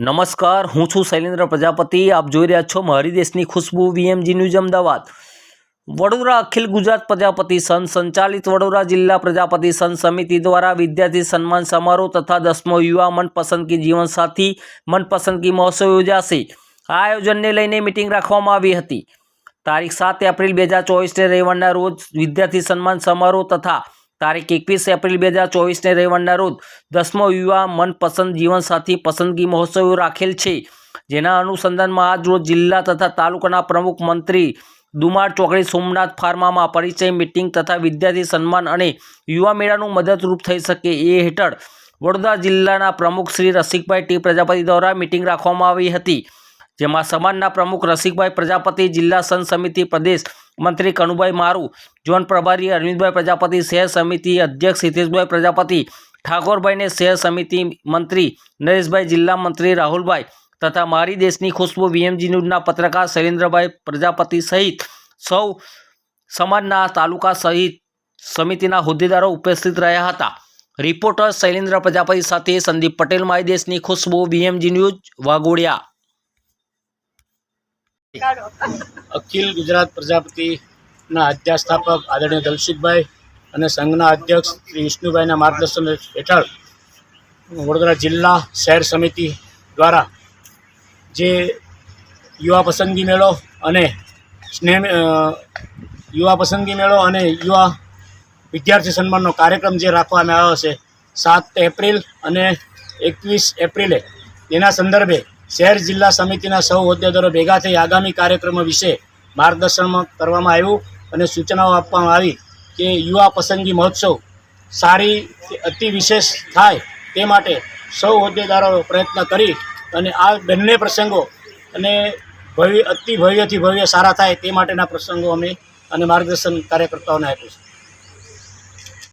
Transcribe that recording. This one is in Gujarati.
નમસ્કાર, હું છું શૈલેન્દ્ર પ્રજાપતિ. આપ જોઈ રહ્યા છો મારી દેશની ખુશ્બુ વીએમજી ન્યૂઝ અમદાવાદ. વડોદરા અખિલ ગુજરાત પ્રજાપતિ સંઘ, સંચાલિત વડોદરા જિલ્લા પ્રજાપતિ સંઘ સમિતિ દ્વારા વિદ્યાર્થી સન્માન સમારોહ તથા દસમો યુવા મનપસંદગી જીવનસાથી મનપસંદગી મહોત્સવ યોજાશે. આ આયોજનને લઈને મિટિંગ રાખવામાં આવી હતી. તારીખ સાત એપ્રિલ બે હજાર ચોવીસને રવિવારના રોજ વિદ્યાર્થી સન્માન સમારોહ તથા તારીખ એકવીસ એપ્રિલ બે હજાર ચોવીસને રવિવારના રોજ દસમો યુવા મનપસંદ જીવનસાથી પસંદગી મહોત્સવ રાખેલ છે. જેના અનુસંધાનમાં આજ રોજ જિલ્લા તથા તાલુકાના પ્રમુખ મંત્રી દુમાર ચોકડી સોમનાથ ફાર્મામાં પરિચય, મિટિંગ તથા વિદ્યાર્થી સન્માન અને યુવા મેળાનું મદદરૂપ થઈ શકે એ હેઠળ વડોદરા જિલ્લાના પ્રમુખ શ્રી રસિકભાઈ ટી પ્રજાપતિ દ્વારા મિટિંગ રાખવામાં આવી હતી. જેમાં સમાજના પ્રમુખ રસિકભાઈ પ્રજાપતિ, જિલ્લા સંત સમિતિ પ્રદેશ મંત્રી કનુભાઈ મારુ, ઝોન પ્રભારી અરવિંદભાઈ પ્રજાપતિ, શહેર સમિતિ અધ્યક્ષ હિતેશભાઈ પ્રજાપતિ ઠાકોરભાઈને શહેર સમિતિ મંત્રી નરેશભાઈ, જિલ્લા મંત્રી રાહુલભાઈ તથા મારી દેશની ખુશ્બુ વીએમજી ન્યૂઝના પત્રકાર શૈલેન્દ્રભાઈ પ્રજાપતિ સહિત સૌ સમાજના તાલુકા સહિત સમિતિના હોદ્દેદારો ઉપસ્થિત રહ્યા હતા. રિપોર્ટર શૈલેન્દ્ર પ્રજાપતિ સાથે સંદીપ પટેલ, મારી દેશની ખુશ્બુ બીએમજી ન્યૂઝ વાઘોડિયા. અખિલ ગુજરાત પ્રજાપતિના અધ્યાસ્થાપક આદરણીય દલસુખભાઈ અને સંઘના અધ્યક્ષ શ્રી વિષ્ણુભાઈના માર્ગદર્શન હેઠળ વડોદરા જિલ્લા શહેર સમિતિ દ્વારા જે યુવા પસંદગી મેળો અને સ્નેહ યુવા પસંદગી મેળો અને યુવા વિદ્યાર્થી સન્માનનો કાર્યક્રમ જે રાખવામાં આવ્યો છે, સાત એપ્રિલ અને એકવીસ એપ્રિલે. તેના સંદર્ભે શહેર જિલ્લા સમિતિના સૌ હોદ્દેદારો ભેગા થઈ આગામી કાર્યક્રમો વિશે માર્ગદર્શન કરવામાં આવ્યું અને સૂચનાઓ આપવામાં આવી કે યુવા પસંદગી મહોત્સવ સારી અતિ વિશેષ થાય તે માટે સૌ હોદ્દેદારો પ્રયત્ન કરી અને આ બંને પ્રસંગો અને ભવ્ય અતિ ભવ્યથી ભવ્ય સારા થાય તે માટેના પ્રસંગો અમે અને માર્ગદર્શન કાર્યકર્તાઓને આપ્યું છે.